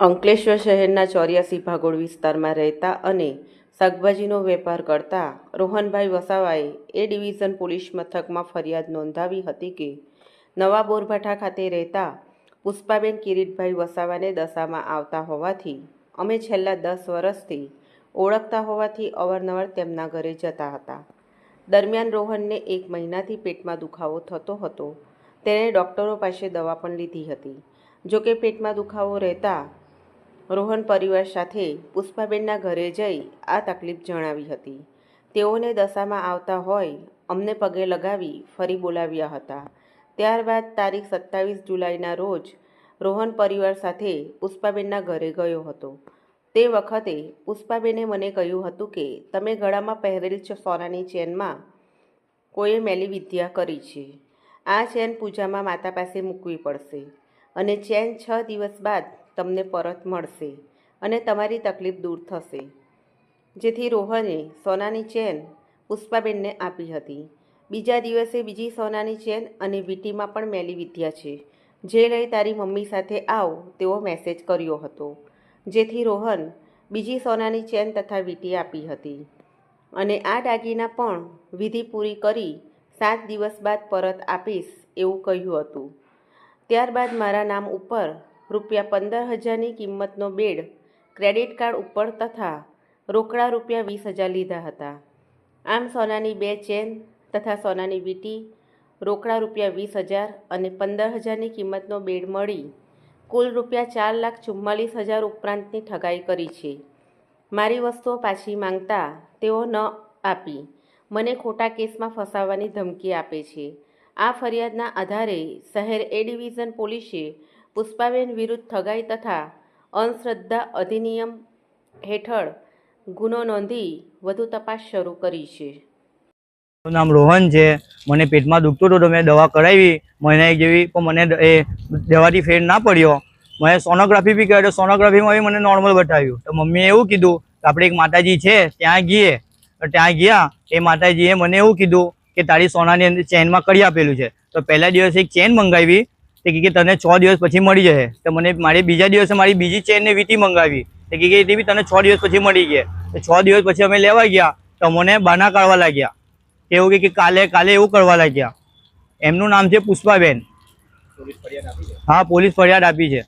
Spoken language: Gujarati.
અંકલેશ્વર શહેરના ચોર્યાસી ભાગોળ વિસ્તારમાં રહેતા અને શાકભાજીનો વેપાર કરતા રોહનભાઈ વસાવાએ એ ડિવિઝન પોલીસ મથકમાં ફરિયાદ નોંધાવી હતી કે નવા બોરભાઠા ખાતે રહેતા પુષ્પાબેન કિરીટભાઈ વસાવાને દશામાં આવતા હોવાથી અમે છેલ્લા દસ વર્ષથી ઓળખતા હોવાથી અવારનવાર તેમના ઘરે જતા હતા. દરમિયાન રોહનને એક મહિનાથી પેટમાં દુખાવો થતો હતો. તેણે ડૉક્ટરો પાસે દવા પણ લીધી હતી. જોકે પેટમાં દુખાવો રહેતા રોહન પરિવાર સાથે પુષ્પાબેનના ઘરે જઈ આ તકલીફ જણાવી હતી. તેઓને દશામાં આવતા હોય અમને પગે લગાવી ફરી બોલાવ્યા હતા. ત્યારબાદ તારીખ સત્તાવીસ જુલાઈના રોજ રોહન પરિવાર સાથે પુષ્પાબેનના ઘરે ગયો હતો. તે વખતે પુષ્પાબેને મને કહ્યું હતું કે, તમે ગળામાં પહેરેલ સોનાની ચેનમાં કોઈએ મેલી વિદ્યા કરી છે. આ ચેન પૂજામાં માતા પાસે મૂકવી પડશે. અને ચેન છ દિવસ બાદ તમને પરત મળશે અને તમારી તકલીફ દૂર થશે. જેથી રોહને સોનાની ચેન પુષ્પાબેનને આપી હતી. બીજા દિવસે બીજી સોનાની ચેન અને વીટીમાં પણ મેલી વિદ્યા છે. જે લઈ તારી મમ્મી સાથે આવ, તેવો મેસેજ કર્યો હતો. જેથી રોહન બીજી સોનાની ચેન તથા વીટી આપી હતી. અને આ દાગીના પણ વિધિ પૂરી કરી સાત દિવસ બાદ પરત આપીશ એવું કહ્યું હતું. ત્યારબાદ મારા નામ ઉપર રૂપિયા પંદર હજારની કિંમતનો બેડ, ક્રેડિટ કાર્ડ ઉપર તથા રોકડા રૂપિયા વીસ હજાર લીધા હતા. આમ સોનાની બે ચેન તથા સોનાની વીંટી, રોકડા રૂપિયા વીસ હજાર અને પંદર હજારની કિંમતનો બેડ મળી કુલ રૂપિયા ચાર લાખ ચુમ્માલીસ હજાર ઉપરાંતની ઠગાઈ કરી છે. મારી વસ્તુઓ પાછી માંગતા તેઓ ન આપી. મને ખોટા કેસમાં ફસાવવાની ધમકી આપે છે. આ ફરિયાદના આધારે શહેર એ ડિવિઝન પોલીસે પુષ્પાબેન વિરુદ્ધ ઠગાઈ તથા અંધશ્રદ્ધા અધિનિયમ હેઠળ ગુનો નોંધી વધુ તપાસ શરૂ કરી છે. મારું નામ રોહન છે. મને પેટમાં દુખતું હતું તો મેં દવા કરાવી મહિના જેવી પણ મને એ દવાથી ફેર ના પડ્યો. મેં સોનોગ્રાફી બી કર્યો સોનોગ્રાફીમાં બી મને નોર્મલ બતાવ્યું. તો મમ્મીએ એવું કીધું કે આપણે એક માતાજી છે, ત્યાં ગઈએ તો ત્યાં ગયા. એ માતાજીએ મને એવું કીધું કે તારી સોનાની અંદર ચેનમાં કરી આપેલું છે. તો પહેલા દિવસે એક ચેન મંગાવી. તે કે તને છ દિવસ પછી મળી જશે. તો મને મારી બીજા દિવસે મારી બીજી ચેનને વીટી મંગાવી. તે કે એ બી તને છ દિવસ પછી મળી ગયા. તો છ દિવસ પછી અમે લેવા ગયા તો મને બાના કાઢવા લાગ્યા. એવું કે કાલે કાલે એવું કરવા લાગ્યા. એમનું નામ છે પુષ્પાબેન. હા, પોલીસ ફરિયાદ આપી છે.